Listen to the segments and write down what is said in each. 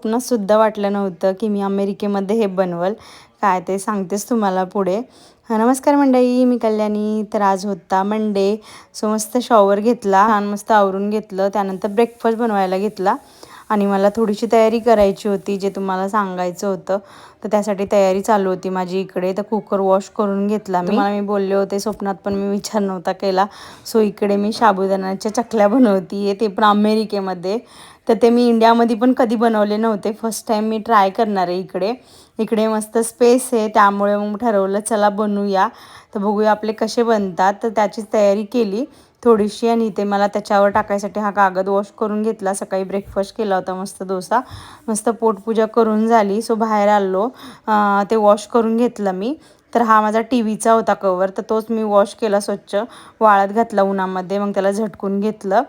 स्वप्नसुद्धा वाटलं नव्हतं की मी अमेरिकेमध्ये हे बनवल. काय ते सांगतेच तुम्हाला पुढे. नमस्कार मंडळी मी कल्याणी. तर आज होता मंडे. सो मस्त शॉवर घेतला छान मस्त आवरून घेतलं. त्यानंतर ब्रेकफास्ट बनवायला घेतला. आणि मला थोडीशी तयारी करायची होती जे तुम्हाला सांगायचं होतं. तर त्यासाठी तयारी चालू होती माझी इकडे. तर कुकर वॉश करून घेतला मी. मला मी बोलले होते स्वप्नात पण मी विचार नव्हता केला. सो इकडे मी साबुदाण्याच्या चकल्या बनवती ते पण अमेरिकेमध्ये. तर ते मी इंडियामध्ये पण कधी बनवले नव्हते. फर्स्ट टाईम मी ट्राय करणार आहे इकडे. इकडे मस्त स्पेस आहे. त्यामुळे मग ठरवलं चला बनवूया. तर बघूया आपले कसे बनतात. तर त्याची तयारी केली थोडीशी आणि इथे मला त्याच्यावर टाकायसाठी हा कागद वॉश करून घेतला. सकाळी ब्रेकफास्ट केला होता मस्त डोसा. मस्त पोटपूजा करून झाली. सो बाहेर आलो. ते वॉश करून घेतलं मी. तर हा माझा टी व्हीचा होता कवर तर तोच मी वॉश केला स्वच्छ. वाळत घातला उन्हामध्ये. मग त्याला झटकून घेतलं.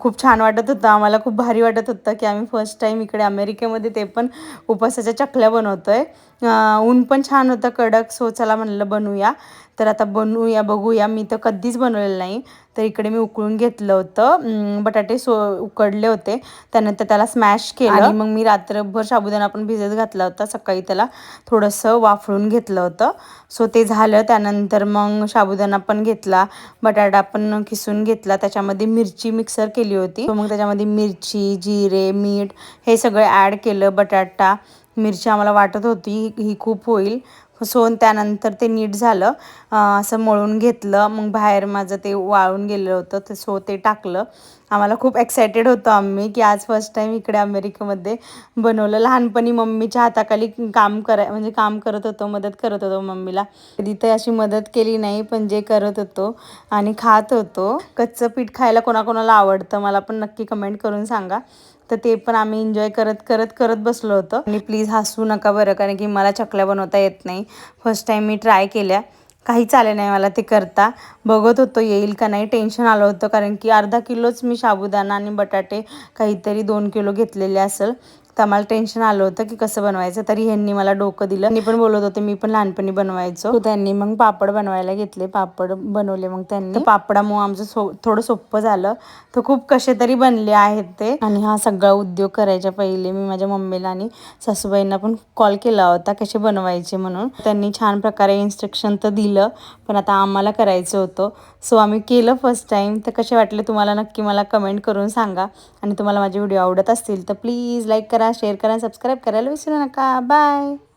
खूप छान वाटत होतं. आम्हाला खूप भारी वाटत होतं की आम्ही फर्स्ट टाईम इकडे अमेरिकेमध्ये ते पण उपासाच्या चकल्या बनवतो आहे ऊन पण छान होतं. कडक सो चला म्हणलं बनवूया. तर आता बनवूया बघूया. मी तर कधीच बनवलेलं नाही. तर इकडे मी उकळून घेतलं होतं. बटाटे सो उकडले होते. त्यानंतर त्याला स्मॅश केलं. आणि? मग मी रात्रभर साबुदाणा पण भिजत घातला होता. सकाळी त्याला थोडंसं वाफळून घेतलं होतं. सो ते झालं. त्यानंतर मग साबुदाणा पण घेतला. बटाटा पण किसून घेतला. त्याच्यामध्ये मिरची मिक्सर केली होती. मग त्याच्यामध्ये मिरची जिरे मीठ हे सगळं ॲड केलं. बटाटा मिरची आम्हाला वाटत होती ही खूप होईल. सोन त्यानंतर ते नीट झालं. असं मळून घेतलं. मग बाहेर माझं ते वाळून गेलेलं होतं. ते सो ते टाकलं. आम्हाला खूप एक्सायटेड होतो आम्ही की आज फर्स्ट टाईम इकडे अमेरिकेमध्ये बनवलं. लहानपणी मम्मीच्या हाताखाली काम करा म्हणजे काम करत होतो मदत करत होतो मम्मीला. कधी तर अशी मदत केली नाही पण जे करत होतो आणि खात होतो. कच्चं पीठ खायला कोणाकोणाला आवडतं मला पण नक्की कमेंट करून सांगा. तर ते पण आम्ही एन्जॉय करत करत करत बसलो होतो. आणि प्लीज हसू नका बरं कारण की मला चकल्या बनवता येत नाही. फर्स्ट टाईम मी ट्राय केल्या. काही चाले नाही मला ते करता. बघत होतो येईल का नाही. टेन्शन आलं होतं कारण की अर्धा किलोच मी साबुदाणा आणि बटाटे काहीतरी दोन किलो घेतलेले असेल. तर आम्हाला टेन्शन आलं होतं की कसं बनवायचं तरी ह्यांनी मला डोकं दिलं. मी पण बोलत होते मी पण लहानपणी बनवायचो. त्यांनी मग पापड बनवायला घेतले. पापड बनवले मग त्यांनी. पापडामुळे आमचं सो थोडं सोपं झालं. तर खूप कसे तरी बनले आहेत ते. आणि हा सगळा उद्योग करायच्या पहिले मी माझ्या मम्मीला आणि सासूबाईंना पण कॉल केला होता कसे बनवायचे म्हणून. त्यांनी छान प्रकारे इन्स्ट्रक्शन तर दिलं पण आता आम्हाला करायचं होतं. सो आम्ही केलं फर्स्ट टाईम तर कसे वाटले तुम्हाला? नक्की मला कमेंट करून सांगा. आणि तुम्हाला माझे व्हिडिओ आवडत असतील तर प्लीज लाईक करा शेअर करा सबस्क्राईब करायला विसरू नका. बाय